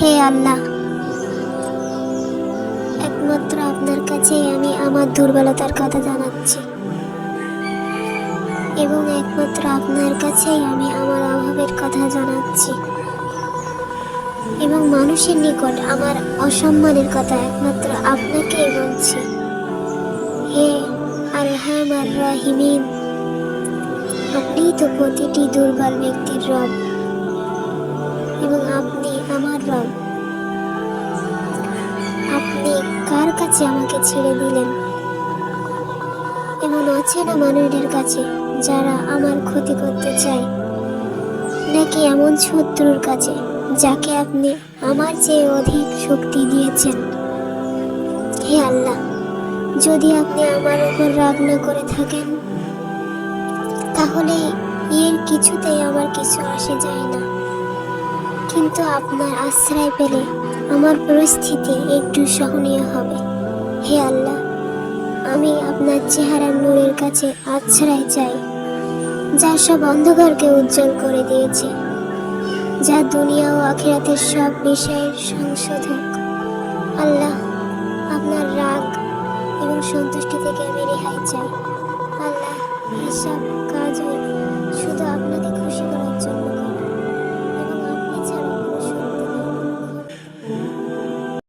হে আল্লাহ। একমাত্র আপনার কাছেই আমি আমার দুর্বলতার কথা জানাচ্ছি। এবং একমাত্র আপনার কাছেই আমি আমার অভাবের কথা জানাচ্ছি। এবং মানুষের নিকট আমার অসম্মানের কথা একমাত্র আপনাকেই বলছি। হে আলহাম আর রাহিমিন আপনিই তো প্রতিটি দুর্বল ব্যক্তির রব। রব আপনি কার কাছে আমাকে ছেড়ে দিলেন? এমন অচেনা মানুষদের কাছে যারা আমার ক্ষতি করতে চায়, নাকি এমন শত্রুর কাছে যাকে আপনি আমার চেয়ে অধিক শক্তি দিয়েছেন? হে আল্লাহ, যদি আপনি আমার উপর রাগ না করে থাকেন, তাহলে এর কিছুতেই আমার কিছু আসে যায় না। কিন্তু আপনার আশ্রয় পেলে আমার পরিস্থিতি একটু সহনীয় হবে। হে আল্লাহ, আমি আপনার চেহারার নূরের কাছে আশ্রয় চাই, যা সব অন্ধকারকে উজ্জ্বল করে দিয়েছে, যা দুনিয়া ও আখিরাতের সব বিষয়ের সংশোধক। আল্লাহ, আপনার রাগ এবং সন্তুষ্টি থেকে আমি রেহাই চাই। আল্লাহ, এসব কাজ শুধু করার